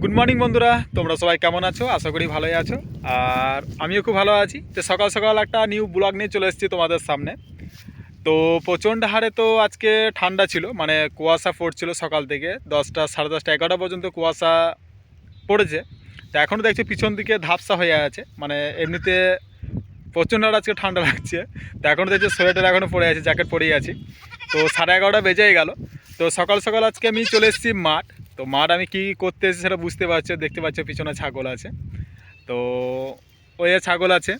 Good morning বন্ধুরা। তোমরা সবাই কেমন আছো? আশা করি ভালোই আছো। আর আমিও খুব ভালো আছি। তো সকাল সকাল একটা নিউ ব্লগ নিয়ে চলে এসেছি তোমাদের সামনে। তো প্রচণ্ড হারে তো আজকে ঠান্ডা ছিল মানে কুয়াশা পড়ছিল সকাল থেকে। দশটা, সাড়ে দশটা, এগারোটা পর্যন্ত কুয়াশা পড়েছে। তো এখনও দেখছি পিছন দিকে ধাপসা হয়ে আছে। মানে এমনিতে প্রচণ্ড হারে আজকে ঠান্ডা লাগছে। তো এখনও দেখছি সোয়েটার এখনও পরে আছে জ্যাকেট পরেই আছি। তো সাড়ে এগারোটা বেজেই গেল। তো সকাল সকাল আজকে আমি চলে এসেছি মাঠ। তো মাঠ আমি কী করতে এসেছি সেটা বুঝতে পারছ, দেখতে পাচ্ছ পিছনে ছাগল আছে। তো ওই যে ছাগল আছে,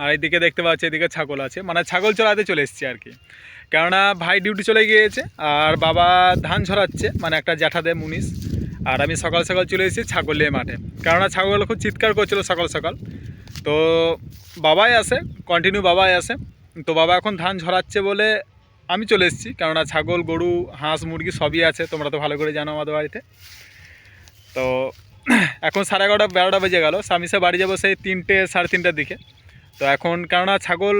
আর এইদিকে দেখতে পাচ্ছি এদিকে ছাগল আছে। মানে ছাগল চড়াতে চলে এসেছি আর কি। কেননা ভাই ডিউটি চলে গিয়েছে, আর বাবা ধান ঝরাচ্ছে মানে একটা জ্যাঠা জ্যাঠাদের মুনিশ। আর আমি সকাল সকাল চলে এসেছি ছাগল নিয়ে মাঠে। কেননা ছাগল খুব চিৎকার করছিল সকাল সকাল। তো বাবাই আসে কন্টিনিউ বাবাই আসে। তো বাবা এখন ধান ঝরাচ্ছে বলে আমি চলে এসেছি, কেননা ছাগল, গরু, হাঁস, মুরগি সবই আছে, তোমরা তো ভালো করে জানো আমাদের বাড়িতে। তো এখন সাড়ে এগারোটা, বারোটা বেজে গেল স্বামীসে বাড়ি যাব সেই তিনটে, সাড়ে তিনটার দিকে। তো এখন, কেননা ছাগল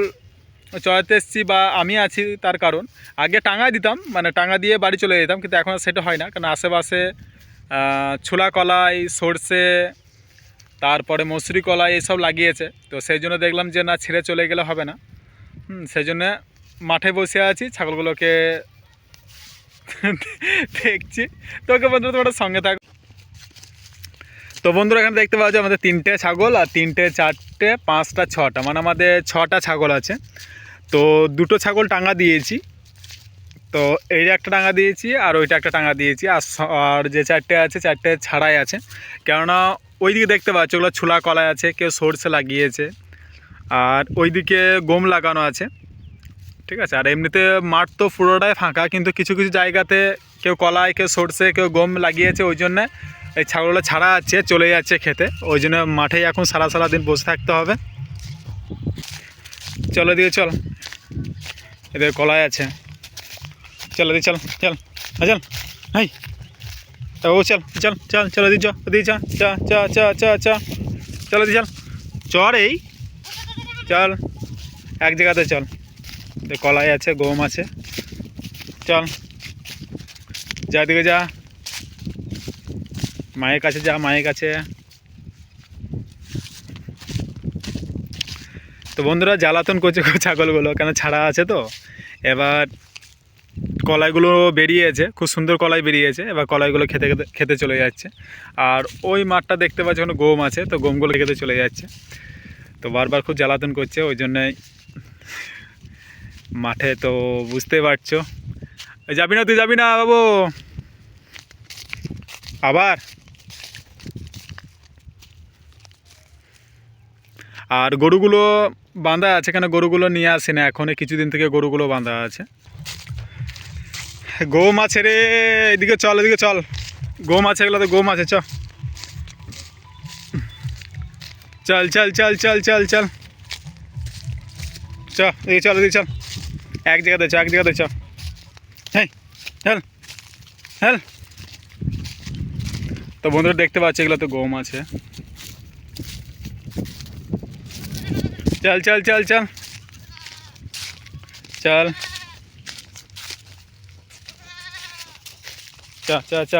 চড়াতে এসেছি বা আমি আছি তার কারণ, আগে টাঙা দিতাম মানে টাঙা দিয়ে বাড়ি চলে যেতাম, কিন্তু এখন সেটা হয় না কারণ আশেপাশে ছোলা কলাই, সর্ষে, তারপরে মসুরি কলাই এইসব লাগিয়েছে। তো সেই জন্য দেখলাম যে না, ছেড়ে চলে গেলে হবে না। হুম, সেই জন্য মাঠে বসে আছি, ছাগলগুলোকে দেখছি। তোকে বন্ধুরা তোমার সঙ্গে থাক। তো বন্ধুরা, এখানে দেখতে পাওয়া যায় আমাদের তিনটে ছাগল আর তিনটে, চারটে, পাঁচটা, ছটা। মানে আমাদের ছটা ছাগল আছে। তো দুটো ছাগল টাঙা দিয়েছি। তো এই একটা টাঙা দিয়েছি আর ওইটা একটা টাঙা দিয়েছি। আর আর যে চারটে আছে, চারটে ছাড়াই আছে। কেননা ওইদিকে দেখতে পাচ্ছ, ওগুলো ছোলা কলাই আছে, কেউ সর্ষে লাগিয়েছে। আর ওইদিকে গম লাগানো আছে। ঠিক আছে? আর এমনিতে মাঠ তো পুরোটাই ফাঁকা কিন্তু কিছু কিছু জায়গাতে কেউ কলাই কেউ সর্ষে কেউ গম লাগিয়েছে ওই জন্যে এই ছাগলগুলো ছাড়া আছে চলে যাচ্ছে খেতে। ওই জন্য মাঠেই এখন সারা সারা দিন বসে থাকতে হবে। চলো দিয়ে চল। এদের কলাই আছে। চলো দি চল চল। আ, চল। হাই ও চল চল চল চলো দি চ চ চ চ চলো দি চল। চর এই। চল। এক জায়গাতে চল। কলাই আছে, গম আছে। চল, যা দিকে যা। মায়ের কাছে যা, মায়ের কাছে। তো বন্ধুরা, জ্বালাতন করছে ছাগলগুলো, কেন ছাড়া আছে তো? এবার কলাইগুলো বেরিয়েছে, খুব সুন্দর কলাই বেরিয়েছে। এবার কলাইগুলো খেতে খেতে খেতে চলে যাচ্ছে। আর ওই মাঠটা দেখতে পাচ্ছি, ওখানে গম আছে, তো গমগুলো খেতে চলে যাচ্ছে। তো বারবার খুব জ্বালাতন করছে, ওই জন্যই মাঠে তো বুঝতে পারছ। যাবি না তুই? যাবি না বাবু। আবার? আর গরুগুলো বাঁধা আছে কেন? গরুগুলো নিয়ে আসে না। এখন কিছুদিন থেকে গরুগুলো বাঁধা আছে। গো আছে রে, এদিকে চল এদিকে চল। গো আছে এগুলো তো গম আছে, চ। চল চল চল চল চল চল। চ, এদিকে চল এদিকে চল। এক জায়গাতে চ এক জায়গাতে চ হ্যাঁ চল হ্যাঁ তো বন্ধুরা দেখতে পাচ্ছি এগুলো তো গম আছে চল চল চল চল চল চ চ চ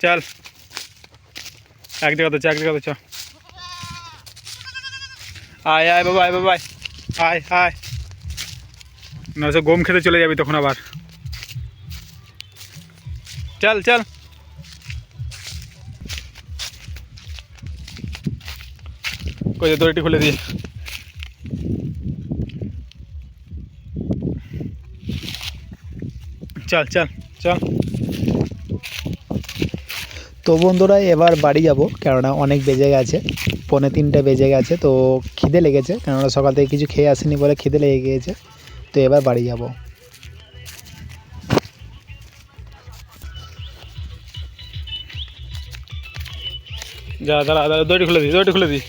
চল এক জায়গাতে চ এক জায়গাতে চ আয় আয় বাবা আয় বাবা, আয়। আয় না সে গম খেতে চলে যাবি তখন আবার। চল চল। কই দড়িটি খুলে দিয়ে চল চল চল। তো বন্ধুরা, এবার বাড়ি যাব, কেননা অনেক বেজে গেছে। পৌনে তিনটে বেজে গেছে, তো খিদে লেগেছে কেননা সকাল থেকে কিছু খেয়ে আসেনি বলে খিদে লেগে গিয়েছে তো এবার বাড়ি যাব। যা দাঁড়া দাঁড়া দড়ি খুলে দি দড়ি খুলে দি।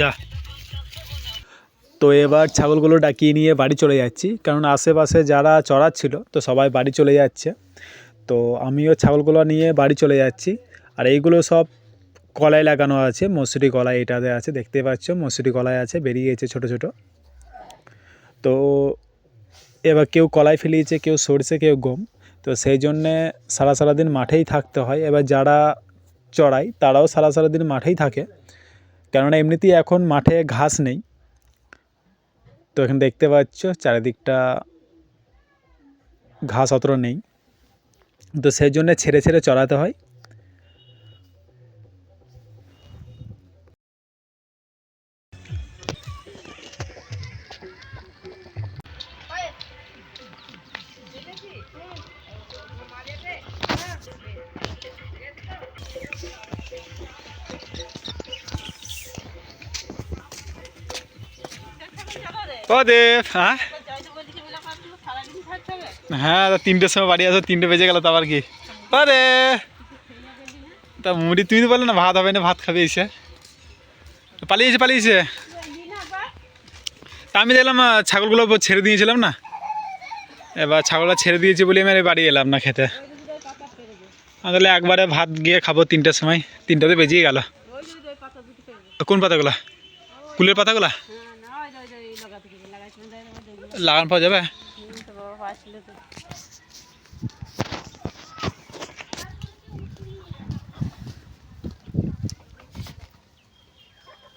যা। তো এবার ছাগলগুলো ডাকিয়ে নিয়ে বাড়ি চলে যাচ্ছি কারণ আশেপাশে যারা চড়াচ্ছিল তো সবাই বাড়ি চলে যাচ্ছে। তো আমিও ছাগলগুলো নিয়ে বাড়ি চলে যাচ্ছি। আর এইগুলো সব কলাই লাগানো আছে, মসুরি কলাই এটাতে আছে, দেখতে পাচ্ছ? মসুরি কলাই আছে, বেরিয়ে গেছে ছোট ছোট। তো এবার কেউ কলাই ফেলিয়েছে, কেউ সরষে, কেউ গম। তো সেই জন্যে সারা সারা দিন মাঠেই থাকতে হয়। এবার যারা চড়ায় তারাও সারা সারা দিন মাঠেই থাকে। কেননা এমনিতেই এখন মাঠে ঘাস নেই। তো এখানে দেখতে পাচ্ছ, চারিদিকটা ঘাস অতটা নেই। তো সেই জন্য ছেড়ে ছেড়ে চড়াতে হয়। ও দেব হ্যাঁ হ্যাঁ তিনটের সময় বাড়ি আসো তিনটে বেজে গেল তো আবার কি? আরে! তা মুড়ি তুমি তো বললে না ভাত হবে না ভাত খাবে এসে। পালিয়েছে পালিয়েছে। তা আমি দেখলাম ছাগলগুলো ছেড়ে দিয়েছিলাম না। এবার ছাগলটা ছেড়ে দিয়েছি বলে আমি বাড়ি এলাম না খেতে। তাহলে একবারে ভাত গিয়ে খাব তিনটের সময়। তিনটাতে বেজেই গেল। কোন পাতাগুলা? কুলের পাতাগুলা? লাগান পাওয়া যাবে?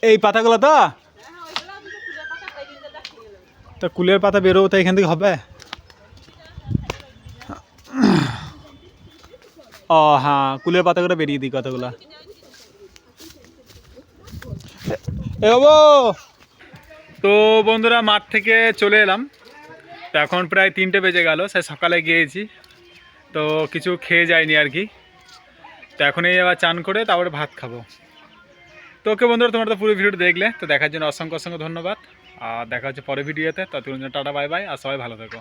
এই পাতাগুলো তো? তা কুলের পাতা বেরোবো তো এখান থেকে হবে? ও হ্যাঁ কুলের পাতাগুলো বেরিয়ে দিই কতগুলো এ বাবু তো বন্ধুরা মাঠ থেকে চলে এলাম। তো এখন প্রায় তিনটে বেজে গেল সে সকালে গিয়েছি, তো কিছু খেয়ে যায়নি আর কি। তো এখনই আবার চান করে তারপরে ভাত খাব। তো ওকে বন্ধুরা, তোমরা তো পুরো ভিডিওটা দেখলে, তো দেখার জন্য অসংখ্য অসংখ্য ধন্যবাদ। আর দেখা হচ্ছে পরে ভিডিওতে ততক্ষণ টাটা, বাই বাই, আর সবাই ভালো থেকো।